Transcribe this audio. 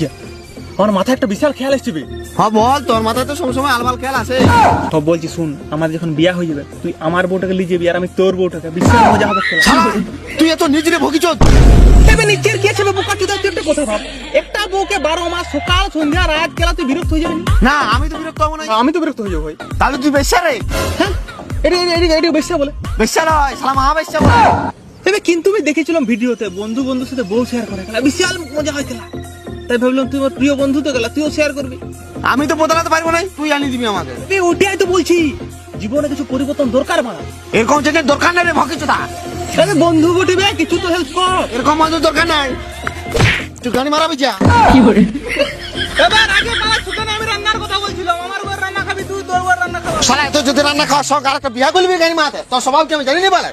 কি আমার মাথায় একটা বিশাল খেয়াল এসছে বে। হ্যাঁ বল তোর মাথায় তো সবসময় আলবাল খেয়াল বলছি শুন আমার যখন বিয়া হয়ে যাবে তুই আমার বউটাকে লিয়ে যাবি আর আমি তোর বউটাকে। বিশাল মজা হবে তুই এত নিজেরে নিচের কি আছে বোকা চুদা তুই একটা কথা ভাব। একটা বউকে বারো মাস সকাল সন্ধ্যা রাত খেলা তুই বিরক্ত হয়ে যাবি না? আমি তো বিরক্ত হব না। আমি তো বিরক্ত হয়ে যাব ভাই। তাহলে তুই বেশ্যা রে। হ্যাঁ এটা এটা এটা বেশি বলে। বেশ্যা নয় মহা বেশ্যা বলে। তবে কিন্তু আমি দেখেছিলাম ভিডিওতে বন্ধু বন্ধুর সাথে বউ শেয়ার করে বিশাল মজা হয় খেলা। তাই ভাবলাম তুই আমার প্রিয় বন্ধু তো গেলা তুইও শেয়ার করবি। আমি তো বদলাতে পারব না তুই আনি দিবি আমাকে। এই ওটাই তো বলছি। জীবনে কিছু পরিবর্তন দরকার মারা এরকম থেকে দরকার নাই রে ভকিছ তা আরে বন্ধু বটিবে কিছু তো হেল্প কর। এরকম মানুষ দরকার নাই। তুই গানি মারাবি যা। এবার আগে পালা সুতরাং আমি রান্নার কথা বলছিলাম। আমার ঘর রান্না খাবি তুই তোর ঘর রান্না খাবি। শালা এত যদি রান্না খাওয়ার শখ আর একটা বিয়া করবি গানি মাতে তোর স্বভাব কি আমি জানি না বলে